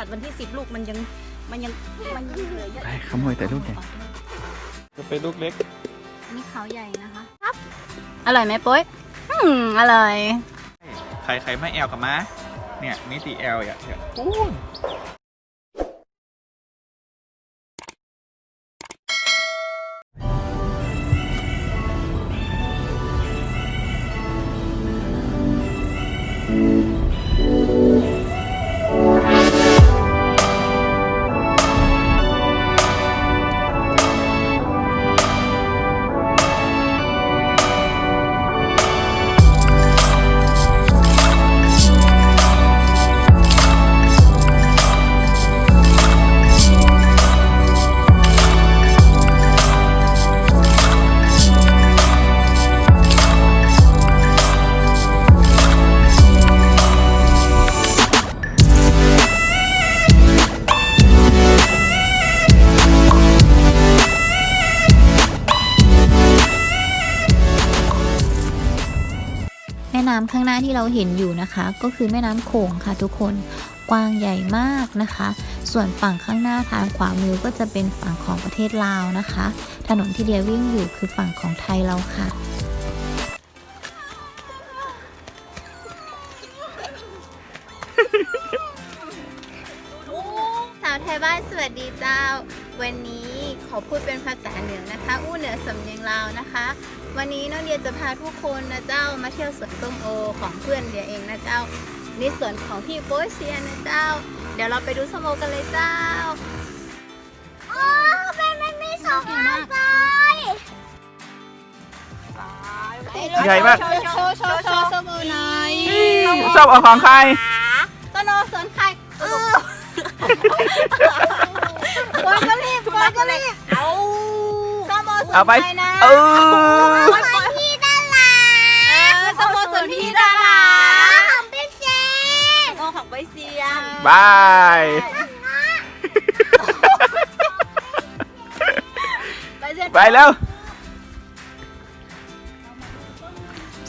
ตัดวันที่สิบลูกมันยังมันยังมันยังเหลือเยอะไปขโมยแต่ลูกใหญ่จะเป็นลูกเล็กอันนี่เขาใหญ่นะคะ ครับ อร่อยไหมปุ้ยอืมอร่อย ใครใครไม่แอลกับม้าเนี่ยนี่ตีแอลอย่าอย่าปูน ห็นอยู่นะคะ ก็คือแม่น้ำโขงค่ะทุกคนกว้างใหญ่มากนะคะ ส่วนฝั่งข้างหน้าทางขวามือก็จะเป็นฝั่งของประเทศลาวนะคะ ถนนที่เดียวิ่งอยู่คือฝั่งของไทยเราค่ะสาวไทยบ้านสวัสดีเจ้า วันนี้ขอพูดเป็นภาษาเหนือนะคะ อู้เหนือสำเนียงลาวนะคะ วันนี้น้องเดียจะพาทุกคนนะเจ้ามาเที่ยวสวนส้มโอของเพื่อนเดียเองนะเจ้านี่สวนของพี่โป๊ยเซียนะเจ้า เดี๋ยวเราไปดูส้มโอกันเลยเจ้าโอ้เป็นมันมีสองอันเลยใหญ่มาก โชว์โชว์โชว์โชว์ส้มโอหน่อยชอบเอาของใครต้นโอสวนใครปอยก็รีบปอยก็รีบ เอาส้มโอสวนเอาไปใครนะเออส่วนพี่ดาราสโมสรพี่ดาราของพี่เซนโอของใบเซียบายใบเซียไปแล้ว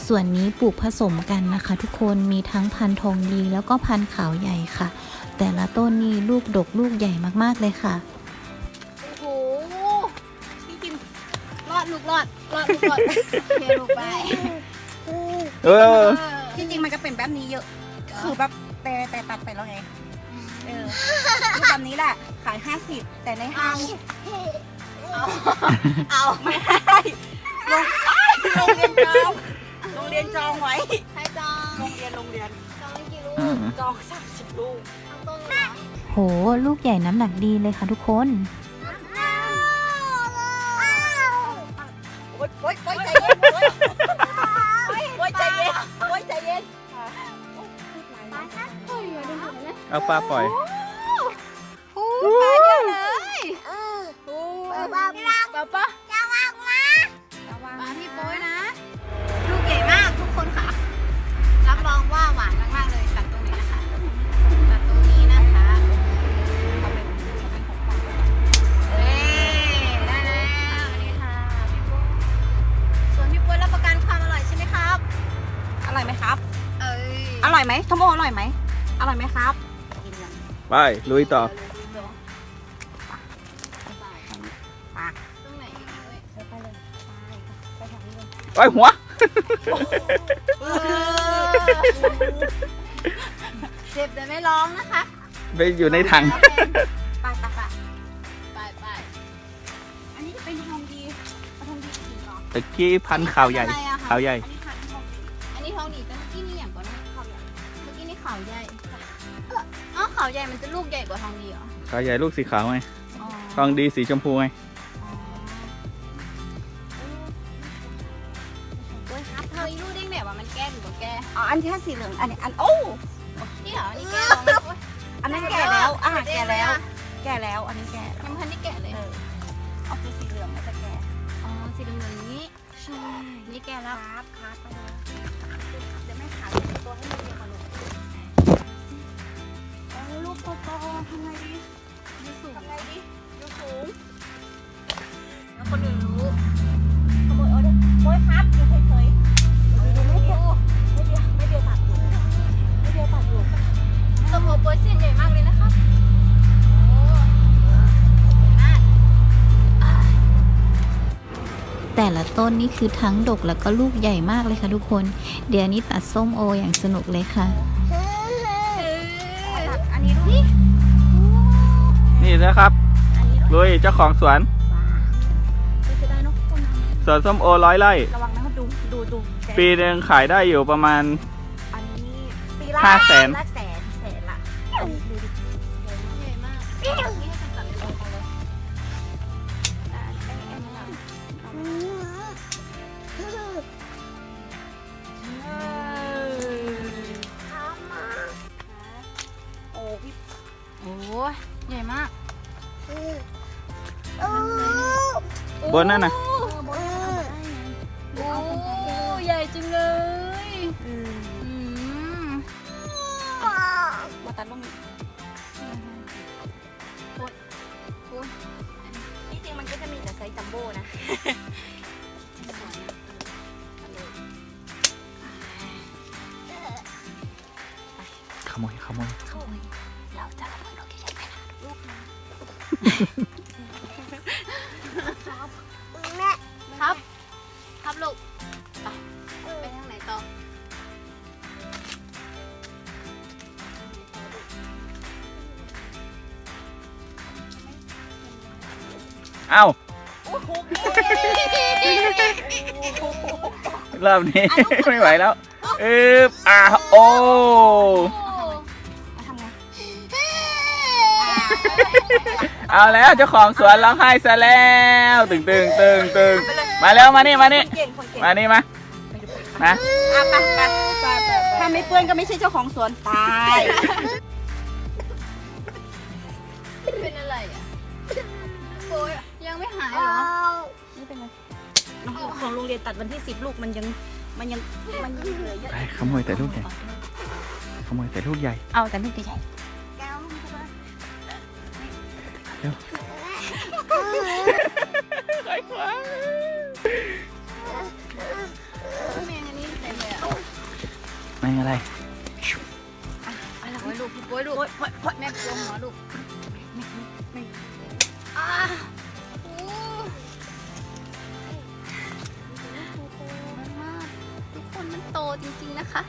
ส่วนนี้ปลูกผสมกันนะคะ ทุกคนมีทั้งพันธุ์ทองดีแล้วก็พันธุ์ขาวใหญ่ค่ะ แต่ละต้นนี่ลูกดกลูกใหญ่มากๆเลยค่ะ ลูกรอดรอดลูกรอดเทลูกไปเออจริงๆมันก็เป็นแบบนี้เยอะ คือแบบแต่แต่ตัดไปแล้วไง เออรูปแบบนี้แหละขาย 50 แต่ในห้างเอาไม่ได้โรงโรงเรียนจองโรงเรียนจองไว้ใครจองโรงเรียนโรงเรียนจองกี่ลูกอืมจอง30ลูกทั้งต้นเลยเหรอโห ลูกใหญ่น้ำหนักดีเลยค่ะทุกคน เอาปลาปล่อย ไปลุยต่อไปหัวเจ็บแต่ไม่ร้องนะคะไปอยู่ในถังไปไปไปไปไปอันนี้จะเป็นทองดีทองดีสีเหรอตะกี้พันธุ์ขาวใหญ่อะไรอะคะขาวใหญ่ อันนี้ทองดีอันนี้ทองหนีต่เมื่อกี้นี่อย่างก่อนนะขาวใหญ่เมื่อกี้นี่ข่าวใหญ่ ออ๋อขาวใหญ่มันจะลูกใหญ่กว่าทองดีเหรอขาวใหญ่ลูกสีขาวไงอ๋อทองดีสีชมพูไงโอ้ยครับเธออีลูกเด้งแบบว่ามันแก้หรือว่าแก้อ๋ออันที่ห้าสีเหลืองอันนี้อันโอ้นี่เหรอนี่แก้เหรอมันโอ๊ยอันนั้นแก่แล้วอะแก่แล้ว แก่แล้วอันนี้แก่แล้วยังพันที่แก่เลยเออออกเป็นสีเหลืองมันจะแก่อ๋อสีเหลืองๆนี้ใช่นี่แก่แล้วครับครับไปเลยเดี๋ยวแม่ขายตัวให้มันเดียวกันลูกเอา ลูกโตโตทำไงดียูสูงทำไงดิยูสูงแล้วคนอื่นรู้ขโมยเอาดิโมยครับอยู่เฉยๆไม่เดียวไม่เดียวไม่เดียวไม่เดียวตัดอยู่ไม่เดียวตัดอยู่สมองเปอร์เซ็นใหญ่มากเลยนะครับใหญ่มาก แต่ละต้นนี่คือทั้งดกแล้วก็ลูกใหญ่มากเลยค่ะทุกคน เดี๋ยวนี้ตัดส้มโออย่างสนุกเลยค่ะ นี้ดูดินี่นะครับอันนี้ดูลุยเจ้าของสวน ก็จะได้เนกต้นนั้นสวนส้มโอร้อยไร่ระวังนะครับดูดูดูแกปีหนึ่งขายได้อยู่ประมาณ อันนี้ปีละห้าแสน ละแสนแสนละดูดิ บนนั่นนะ เอ้าโอ้โหรอบนี้ไม่ไหวแล้วอึบอ่าโอ้มาทำไงเอาแล้วเจ้าของสวนร้องไห้ซะแล้วตึงตึงตึงตึงมาแล้วมานี่มานี่เก่งคนเก่งมานี่มามาอะไปไปถ้าไม่เปื้อนก็ไม่ใช่เจ้าของสวนตายเป็นอะไรอะโอ้ย ยังไม่หายเหรอนี่เป็นไงน้องของโรงเรียนตัดวันที่สิบลูกมันยังมันยังมันยังเหลือเยอะไปขโมยแต่ลูกใหญ่ขโมยแต่ลูกใหญ่เอาแต่ลูกใหญ่แก้วลูกใช่ไหมไอ้ขวาแมงอันนี้เต็มเลยอะไม่อะไรโอ้ยลูกพี่โอ้ยลูกโอ๊ยโอ๊ยโอ๊ยแม่กลัวหัวลูกอ่าโจริง ๆ นะคะ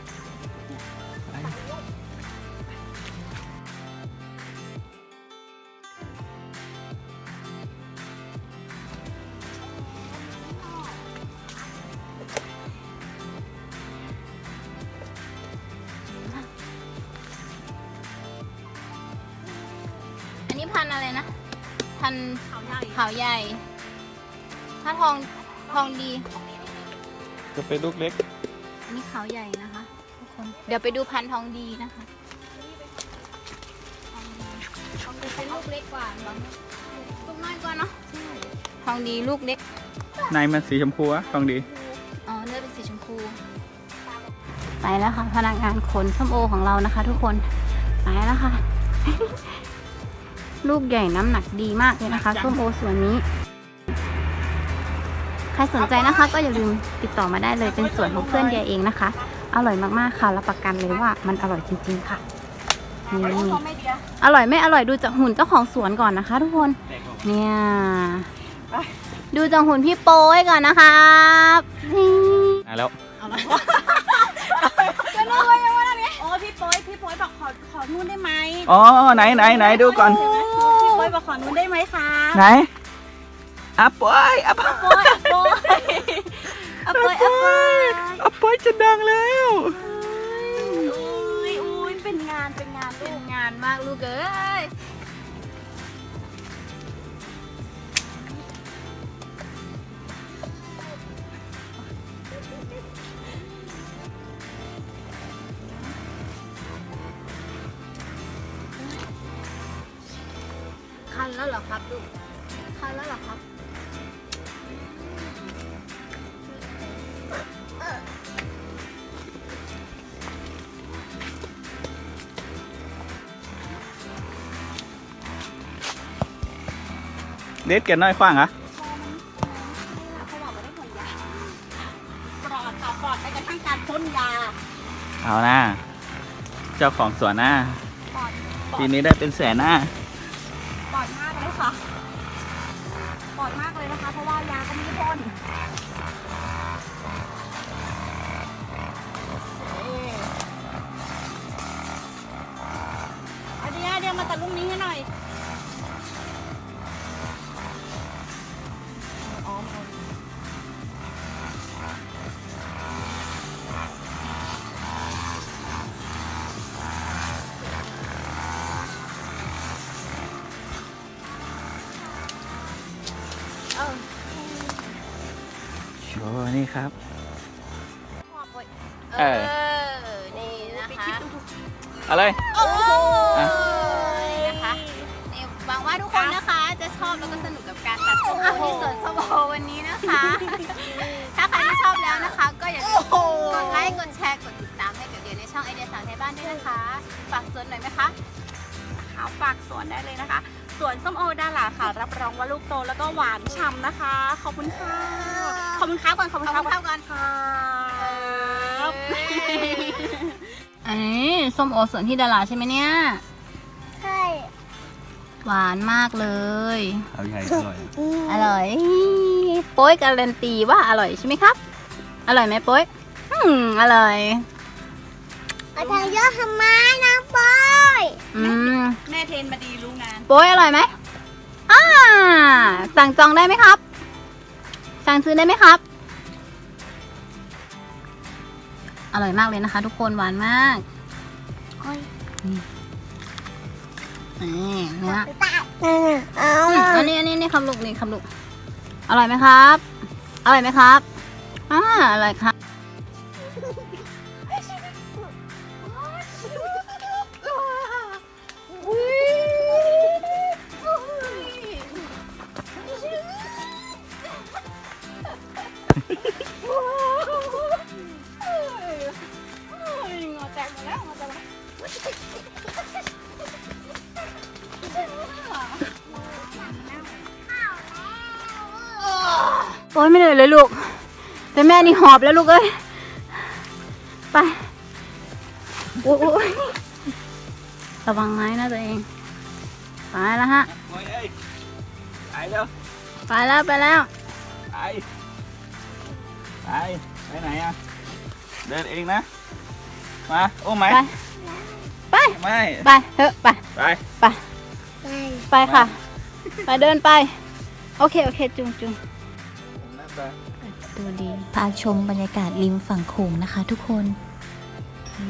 อันนี้พันธุ์อะไรนะ พันธุ์เขาใหญ่ขาวใหญ่ ถ้าทองทองดี จะเป็นลูกเล็กอั นนี้ขาวใหญ่นะคะทุกคน เดี๋ยวไปดูพันธุ์ทองดีนะคะทองดีเป็นลูกเล็กกว่าบางลูกน้อยกว่าเนาะทองดีลูกเล็ก ในมันสีชมพูอะทองดี อ๋อเนื้อเป็นสีชมพู ไปแล้วค่ะพนักงานขนส้มโอของเรานะคะ ทุกคน ไปแล้วค่ะ ลูกใหญ่น้ำหนักดีมากเลยนะคะส้มโอส่วนนี้ ใครสนใจนะคะก็อย่าลืมติดต่อมาได้เลยเป็นส่วนของเพื่อนเดียเองนะคะ อร่อยมากๆค่ะรับประกันเลยว่ามันอร่อยจริงๆค่ะนี่เขาไม่เดียวอร่อยไม่อร่อยดูจากหุ่นเจ้าของสวนก่อนนะคะ ทุกคนเนี่ยดูจากหุ่นพี่โป้ยก่อนนะครับนี่อะแล้วจะรู้ว่ายังว่าอะไรโอ้พี่โป้ยพี่โป้ยบอกขอขอนู่นได้ไหมอ๋อไหนไหนไหนดูก่อนพี่โป้ยบอกขอนู่นได้ไหมคะไหนอะปอยอะปอยโป้ย โป้ยอะโป้ยอะโป้ยอะปอยจะดังแล้วอุ้ยอุ้ยเป็นงานเป็นงานลูเป็นกงานมากลูกเอ้ยคันแล้วเหรอครับลูกคันแล้วเหรอครับ เด็ดแกันน้อยขว้างเหรอะเขาบอกว่าได้ผลยาปลอดค่ะปลอดไปกระทั่งการพ่นยาเอานะเจ้าของสวนนะปลอดปลอทีดนี้ได้เป็นแสนนะปลอดมากเลยค่ะปลอดมากเลยนะคะ เพราะว่ายาก็ไม่ได้พ่นอันเดียวเดียวมาตัดลูกนี้ให้หน่อย ครับเอเอออ นี่นะไปคะคิดดูเอาเลย โอ้โหอะนะคะ นี่หวังว่าทุกคนนะคะ จะชอบแล้วก็สนุกกับการตัดส้มโอที่สวนส้มโอวันนี้นะคะ ถ้าใครที่ชอบแล้วนะคะ ก็อย่าลืมกดไลค์กดแชร์กดติดตามให้เดี๋ยวเดี๋ยวในช่องไอเดียสาวไทยบ้านด้วยนะคะ ฝากสวนหน่อยไหมคะหาฝากสวนได้เลยนะคะส วนส้มโอดาราค่ะ รับรองว่าลูกโตแล้วก็หวานฉ่ำนะคะ ขอบคุณค่ะ ขอบคุณครับก่อนขอบคุณขอบครัคุบณครับก่อนครับ อันนี้ส้มโอสวนที่ดาราใช่ไหมเนี่ย ใช่หวานมากเลย เอาใหญ่อร่อยอร่อยโป้ยการันตีว่าอร่อยใช่ไหมครับ อร่อยไหมโป้ยอืมอร่อย อาจารย์เยอะทำไมนะบอยอืมแม่เทรนมาดีรู้งาน โป้ยอร่อยไหมอ่าสั่งจองได้ไหมครับ สั่งซื้อได้ไหมครับ อร่อยมากเลยนะคะ ทุกคนหวานมากโอ้ยนี่เนื้อตายเอาอืมอันนี้อันนี้นี่ครับลูกนี่ครับลูก อร่อยไหมครับ อร่อยไหมครับอ่าอร่อยครับ แต่แม่นี่หอบแล้วลูกเอ้ย ไปโอ้ยระวังไม้นะตัวเอง ไปแล้วฮะโอ้ยเอ้ยไปเร็วไปแล้วไปแล้ว ไป ไป ไปไหนอะ เดินเองนะ มาโอ้ไหมไป ไป ไม่ ไปเถอะไป ไป ไป ไปค่ะ ไปเดินไป โอเค โอเค จุงจุงดูดี พาชมบรรยากาศริมฝั่งโขงนะคะทุกคนอื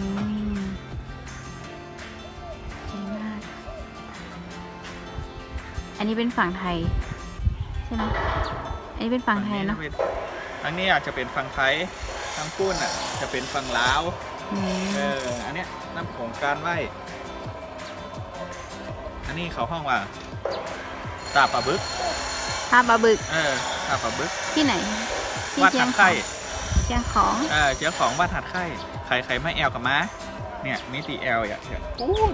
มดีมาก อันนี้เป็นฝั่งไทย ใช่ไหมอันนี้เป็นฝั่งไทยเนาะทางนี้อาจจะเป็นฝั่งไทยทางปุ้นอะ จะเป็นฝั่งลาวอืมเอออันเนี้ยน้ำของการไหวอันนี้เขาห้องว่าตาปลาบึกท่าบาบึก เออตาปลาบึก ที่ไหน ที่วัดเชียหังดขอไข่งเชียงของเออเจ้าของวัดหัดไข่ใครใครไม่แอลกับม้าเนี่ยมิติแอลอย่างเงี้ยปูน